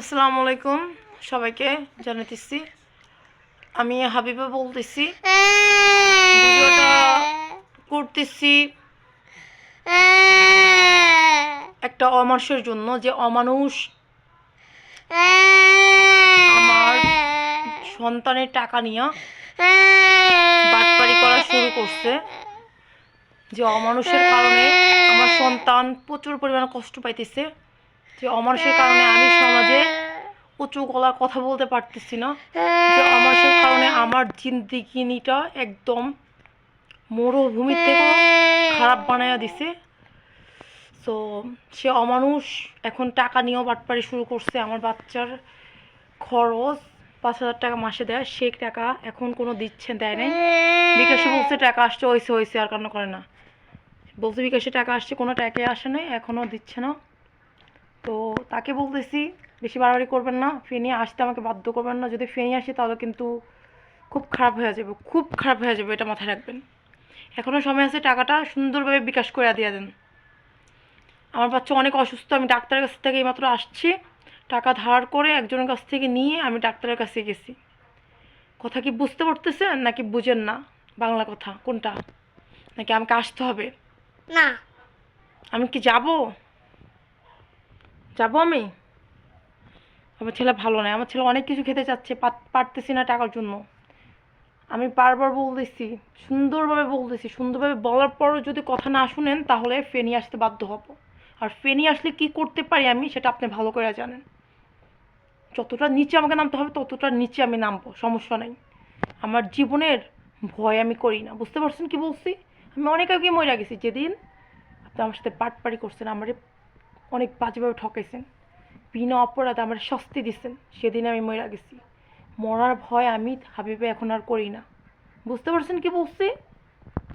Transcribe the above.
আসসালামু আলাইকুম সবাইকে জানাতেছি আমি হাবিবা বলতেছি। করতেছি একটা অমানুষের জন্য, যে অমানুষ আমার সন্তানের টাকা নিয়ে বাটপারি করা শুরু করছে। যে অমানুষের কারণে আমার সন্তান প্রচুর পরিমাণে কষ্ট পাইতেছে। যে অমানুষের কারণে আমি সমাজে উঁচু গলার কথা বলতে পারতেছি না। যে অমানুষের কারণে আমার জিন্দিগিনিটা একদম মরুভূমির থেকে খারাপ বানায়া দিছে। তো সে অমানুষ এখন টাকা নিয়েও বাটপাড়ি শুরু করছে। আমার বাচ্চার খরচ পাঁচ হাজার টাকা মাসে দেয়। সে টাকা এখন কোনো দিচ্ছে, দেয় নাই। বিকাশে বলছে টাকা আসছে হয়েছে হয়েছে আর কান্না করে না। বলছে বিকাশে টাকা আসছে, কোনো টাকাই আসে নাই, এখনও দিচ্ছে না। তাকে বলতেছি বেশি বাড়াবাড়ি করবেন না ফেনি আসতে আমাকে বাধ্য করবেন না। যদি ফেনি আসে তাহলে কিন্তু খুব খারাপ হয়ে যাবে খুব খারাপ হয়ে যাবে এটা মাথায় রাখবেন। এখনও সময় আছে টাকাটা সুন্দরভাবে বিকাশ করে দিয়ে দেন। আমার বাচ্চা অনেক অসুস্থ আমি ডাক্তারের কাছ থেকে এইমাত্র আসছি। টাকা ধার করে একজনের কাছ থেকে নিয়ে আমি ডাক্তারের কাছে গেছি। কথা কি বুঝতে পারতেছেন নাকি বুঝেন না? বাংলা কথা কোনটা? নাকি আমাকে আসতে হবে? না। আমি কি যাব? যাব আমি? আমার ছেলে ভালো নয় আমার ছেলে অনেক কিছু খেতে চাচ্ছে পারতেছি না টাকার জন্য। আমি বারবার বলতেছি, সুন্দরভাবে বলতেছি, সুন্দরভাবে বলার পরও যদি কথা না শুনেন, তাহলে ফেনি আসতে বাধ্য হব। আর ফেনি আসলে কি করতে পারি আমি, সেটা আপনি ভালো করে জানেন। যতটা নিচে আমাকে নামতে হবে, ততটা নিচে আমি নামবো, সমস্যা নেই। আমার জীবনের ভয় আমি করি না। বুঝতে পারছেন কি বলছি? আমি অনেক আগে মরে গেছি। যেদিন আপনি আমার সাথে পাটপাড়ি করছেন, আমারে অনেক বাজেভাবে ঠকাইছেন। বিনা অপরাধ আমার শাস্তি দিচ্ছেন সেদিন আমি মরে গেছি। মরার ভয় আমি হাবিবে এখন আর করি না। বুঝতে পারছেন কি বলছি?